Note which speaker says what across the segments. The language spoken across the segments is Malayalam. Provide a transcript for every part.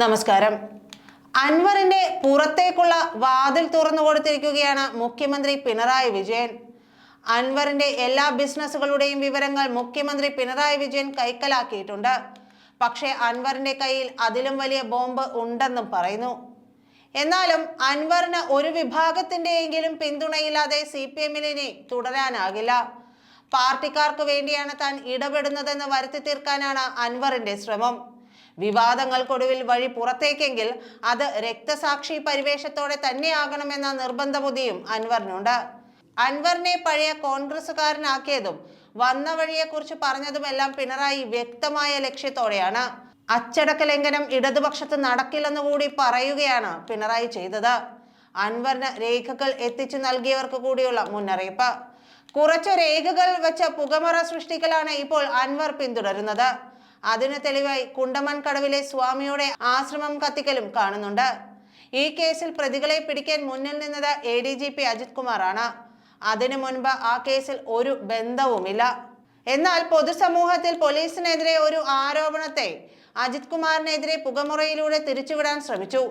Speaker 1: നമസ്കാരം. അൻവറിന്റെ പുറത്തേക്കുള്ള വാതിൽ തുറന്നു കൊടുത്തിരിക്കുകയാണ് മുഖ്യമന്ത്രി പിണറായി വിജയൻ. അൻവറിന്റെ എല്ലാ ബിസിനസ്സുകളുടെയും വിവരങ്ങൾ മുഖ്യമന്ത്രി പിണറായി വിജയൻ കൈക്കലാക്കിയിട്ടുണ്ട്. പക്ഷേ അൻവറിന്റെ കയ്യിൽ അതിലും വലിയ ബോംബ് ഉണ്ടെന്നും പറയുന്നു. എന്നാലും അൻവറിന് ഒരു വിഭാഗത്തിന്റെയെങ്കിലും പിന്തുണയില്ലാതെ സി പി എമ്മിനെ തുടരാനാകില്ല. പാർട്ടിക്കാർക്ക് വേണ്ടിയാണ് താൻ ഇടപെടുന്നതെന്ന് വരുത്തി തീർക്കാനാണ് അൻവറിന്റെ ശ്രമം. വിവാദങ്ങൾക്കൊടുവിൽ വഴി പുറത്തേക്കെങ്കിൽ അത് രക്തസാക്ഷി പരിവേഷത്തോടെ തന്നെയാകണമെന്ന നിർബന്ധ ബുദ്ധിയും അൻവറിനുണ്ട്. അൻവറിനെ പഴയ കോൺഗ്രസ്സുകാരനാക്കിയതും വന്ന വഴിയെക്കുറിച്ച് പറഞ്ഞതുമെല്ലാം പിണറായി വ്യക്തമായ ലക്ഷ്യത്തോടെയാണ്. അച്ചടക്ക ലംഘനം ഇടതുപക്ഷത്ത് നടക്കില്ലെന്ന് കൂടി പറയുകയാണ് പിണറായി ചെയ്തത്. അൻവറിന് രേഖകൾ എത്തിച്ചു നൽകിയവർക്ക് കൂടിയുള്ള മുന്നറിയിപ്പ്. കുറച്ച് രേഖകൾ വെച്ച പുകമറ സൃഷ്ടിക്കലാണ് ഇപ്പോൾ അൻവർ പിന്തുടരുന്നത്. അതിന് തെളിവായി കുണ്ടമൺ കടവിലെ സ്വാമിയുടെ ആശ്രമം കത്തിക്കലും കാണുന്നുണ്ട്. ഈ കേസിൽ പ്രതികളെ പിടിക്കാൻ മുന്നിൽ നിന്നത് A D G P Ajith കുമാറാണ്. അതിനു മുൻപ് ആ കേസിൽ ഒരു ബന്ധവുമില്ല. എന്നാൽ പൊതുസമൂഹത്തിൽ പോലീസിനെതിരെ ഒരു ആരോപണത്തെ അജിത് കുമാറിനെതിരെ പുകമുറയിലൂടെ തിരിച്ചുവിടാൻ ശ്രമിച്ചു.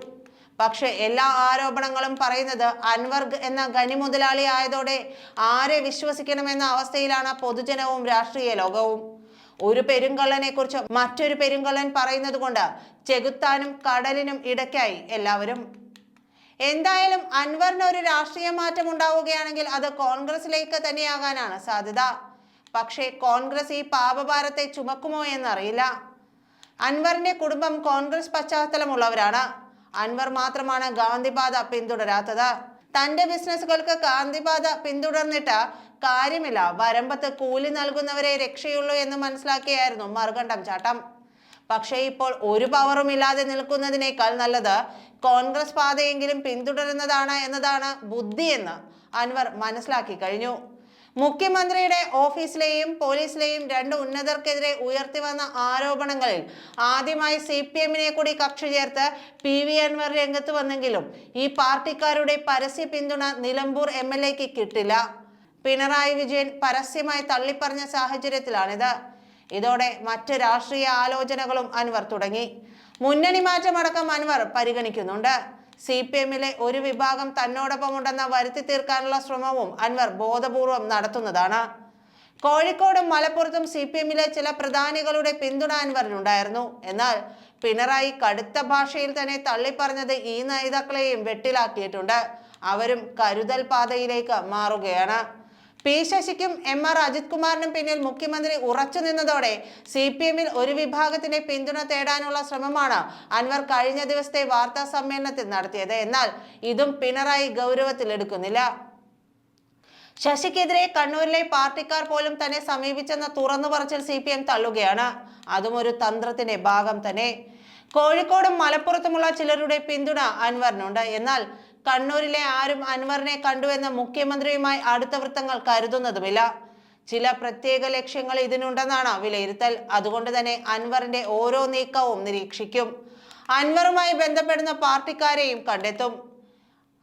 Speaker 1: പക്ഷെ എല്ലാ ആരോപണങ്ങളും പറയുന്നത് അൻവർഗ് എന്ന ഖനി മുതലാളി ആയതോടെ ആരെ വിശ്വസിക്കണമെന്ന അവസ്ഥയിലാണ് പൊതുജനവും രാഷ്ട്രീയ ലോകവും. ഒരു പെരുങ്കള്ളനെ കുറിച്ച് മറ്റൊരു പെരുങ്കള്ളൻ പറയുന്നത് കൊണ്ട് ചെകുത്താനും കടലിനും ഇടയ്ക്കായി എല്ലാവരും എന്തായാലും അൻവറിന് ഒരു രാഷ്ട്രീയ മാറ്റം ഉണ്ടാവുകയാണെങ്കിൽ അത് കോൺഗ്രസിലേക്ക് തന്നെയാകാനാണ് സാധ്യത. പക്ഷേ കോൺഗ്രസ് ഈ പാപഭാരത്തെ ചുമക്കുമോ എന്നറിയില്ല. അൻവറിന്റെ കുടുംബം കോൺഗ്രസ് പശ്ചാത്തലമുള്ളവരാണ്. അൻവർ മാത്രമാണ് ഗാന്ധിപാത പിന്തുടരാത്തത്. തന്റെ ബിസിനസ്സുകൾക്ക് ഗാന്ധിപാത പിന്തുടർന്നിട്ട് കാര്യമില്ല. വരമ്പത്ത് കൂലി നൽകുന്നവരെ രക്ഷയുള്ളൂ എന്ന് മനസ്സിലാക്കിയായിരുന്നു മറുകണ്ഠം ചാട്ടം. പക്ഷേ ഇപ്പോൾ ഒരു പവറും ഇല്ലാതെ നിൽക്കുന്നതിനേക്കാൾ നല്ലത് കോൺഗ്രസ് പാതയെങ്കിലും പിന്തുടരുന്നതാണ് എന്നതാണ് ബുദ്ധിയെന്ന് അൻവർ മനസ്സിലാക്കി കഴിഞ്ഞു. മുഖ്യമന്ത്രിയുടെ ഓഫീസിലെയും പോലീസിലെയും രണ്ട് ഉന്നതർക്കെതിരെ ഉയർത്തി വന്ന ആരോപണങ്ങളിൽ ആദ്യമായി സി പി എമ്മിനെ കൂടി കക്ഷി ചേർത്ത് പി വി അൻവർ രംഗത്ത് വന്നെങ്കിലും ഈ പാർട്ടിക്കാരുടെ പരസ്യ പിന്തുണ നിലമ്പൂർ എം എൽ എക്ക് കിട്ടില്ല. പിണറായി വിജയൻ പരസ്യമായി തള്ളിപ്പറഞ്ഞ സാഹചര്യത്തിലാണിത് ഇതോടെ മറ്റ് രാഷ്ട്രീയ ആലോചനകളും അൻവർ തുടങ്ങി. മുന്നണി മാറ്റമടക്കം അൻവർ പരിഗണിക്കുന്നുണ്ട്. സി പി എമ്മിലെ ഒരു വിഭാഗം തന്നോടൊപ്പം ഉണ്ടെന്ന വരുത്തി തീർക്കാനുള്ള ശ്രമവും അൻവർ ബോധപൂർവം നടത്തുന്നതാണ്. കോഴിക്കോടും മലപ്പുറത്തും സി പി എമ്മിലെ ചില പ്രധാനികളുടെ പിന്തുണ അൻവറിനുണ്ടായിരുന്നു. എന്നാൽ പിണറായി കടുത്ത ഭാഷയിൽ തന്നെ തള്ളിപ്പറഞ്ഞത് ഈ നേതാക്കളെയും വെട്ടിലാക്കിയിട്ടുണ്ട്. അവരും കരുതൽ പാതയിലേക്ക് മാറുകയാണ്. പി ശശിക്കും എം ആർ അജിത് കുമാറിനും പിന്നിൽ മുഖ്യമന്ത്രി ഉറച്ചു നിന്നതോടെ സി പി എമ്മിൽ ഒരു വിഭാഗത്തിന്റെ പിന്തുണ തേടാനുള്ള ശ്രമമാണ് അൻവർ കഴിഞ്ഞ ദിവസത്തെ വാർത്താ സമ്മേളനത്തിൽ നടത്തിയത്. എന്നാൽ ഇതും പിണറായി ഗൗരവത്തിലെടുക്കുന്നില്ല ശശിക്കെതിരെ കണ്ണൂരിലെ പാർട്ടിക്കാർ പോലും തന്നെ സമീപിച്ചെന്ന തുറന്നു പറച്ചിൽ സി പി എം തള്ളുകയാണ്. അതും ഒരു തന്ത്രത്തിന്റെ ഭാഗം തന്നെ. കോഴിക്കോടും മലപ്പുറത്തുമുള്ള ചിലരുടെ പിന്തുണ അൻവറിനുണ്ട്. എന്നാൽ കണ്ണൂരിലെ ആരും അൻവറിനെ കണ്ടുവെന്ന് മുഖ്യമന്ത്രിയുമായി അടുത്ത വൃത്തങ്ങൾ കരുതുന്നതുമില്ല. ചില പ്രത്യേക ലക്ഷ്യങ്ങൾ ഇതിനുണ്ടെന്നാണ് വിലയിരുത്തൽ. അതുകൊണ്ട് തന്നെ അൻവറിന്റെ ഓരോ നീക്കവും നിരീക്ഷിക്കും. അൻവറുമായി ബന്ധപ്പെടുന്ന പാർട്ടിക്കാരെയും കണ്ടെത്തും.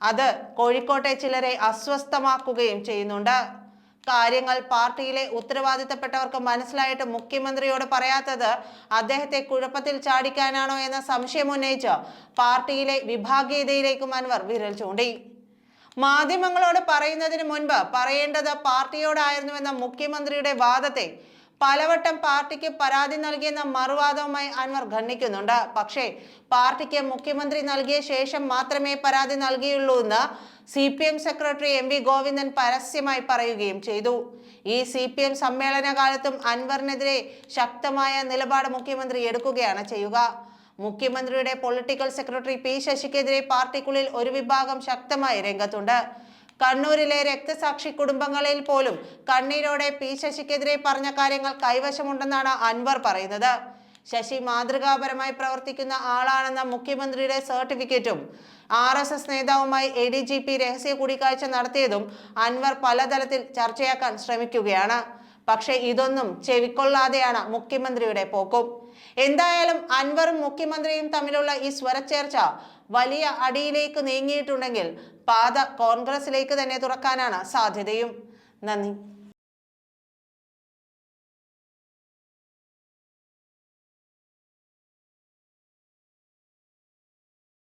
Speaker 1: അത് കോഴിക്കോട്ടെ ചിലരെ അസ്വസ്ഥമാക്കുകയും ചെയ്യുന്നുണ്ട്. കാര്യങ്ങൾ പാർട്ടിയിലെ ഉത്തരവാദിത്തപ്പെട്ടവർക്ക് മനസ്സിലായിട്ട് മുഖ്യമന്ത്രിയോട് പറയാത്തത് അദ്ദേഹത്തെ കുഴപ്പത്തിൽ ചാടിക്കാനാണോ എന്ന സംശയം ഉന്നയിച്ച് പാർട്ടിയിലെ വിഭാഗീയതയിലേക്ക് അൻവർ വിരൽ ചൂണ്ടി. മാധ്യമങ്ങളോട് പറയുന്നതിന് മുൻപ് പറയേണ്ടത് പാർട്ടിയോടായിരുന്നുവെന്ന മുഖ്യമന്ത്രിയുടെ വാദത്തെ പലവട്ടം പാർട്ടിക്ക് പരാതി നൽകിയെന്ന മറുവാദവുമായി അൻവർ ഖണ്ഡിക്കുന്നുണ്ട്. പക്ഷേ പാർട്ടിക്ക് മുഖ്യമന്ത്രി നൽകിയ ശേഷം മാത്രമേ പരാതി നൽകിയുള്ളൂ എന്ന് C P M secretary M V Govindan പരസ്യമായി പറയുകയും ചെയ്തു. ഈ സി പി എം സമ്മേളന കാലത്തും അൻവറിനെതിരെ ശക്തമായ നിലപാട് മുഖ്യമന്ത്രി എടുക്കുകയാണ് ചെയ്യുക. മുഖ്യമന്ത്രിയുടെ പൊളിറ്റിക്കൽ സെക്രട്ടറി പി ശശിക്കെതിരെ പാർട്ടിക്കുള്ളിൽ ഒരു വിഭാഗം ശക്തമായി രംഗത്തുണ്ട്. കണ്ണൂരിലെ രക്തസാക്ഷി കുടുംബങ്ങളിൽ പോലും കണ്ണീരോടെ പി ശശിക്കെതിരെ പറഞ്ഞ കാര്യങ്ങൾ കൈവശമുണ്ടെന്നാണ് അൻവർ പറയുന്നത്. ശശി മാതൃകാപരമായി പ്രവർത്തിക്കുന്ന ആളാണെന്ന മുഖ്യമന്ത്രിയുടെ സർട്ടിഫിക്കറ്റും ആർ എസ് എസ് നേതാവുമായി എ ഡി ജി പി രഹസ്യ കൂടിക്കാഴ്ച നടത്തിയതും അൻവർ പലതലത്തിൽ ചർച്ചയാക്കാൻ ശ്രമിക്കുകയാണ്. പക്ഷേ ഇതൊന്നും ചെവിക്കൊള്ളാതെയാണ് മുഖ്യമന്ത്രിയുടെ പോക്കും. എന്തായാലും അൻവറും മുഖ്യമന്ത്രിയും തമ്മിലുള്ള ഈ സ്വരച്ചേർച്ച വലിയ അടിയിലേക്ക് നീങ്ങിയിട്ടുണ്ടെങ്കിൽ പാത കോൺഗ്രസിലേക്ക് തന്നെ തുറക്കാനാണ് സാധ്യതയും. നന്ദി.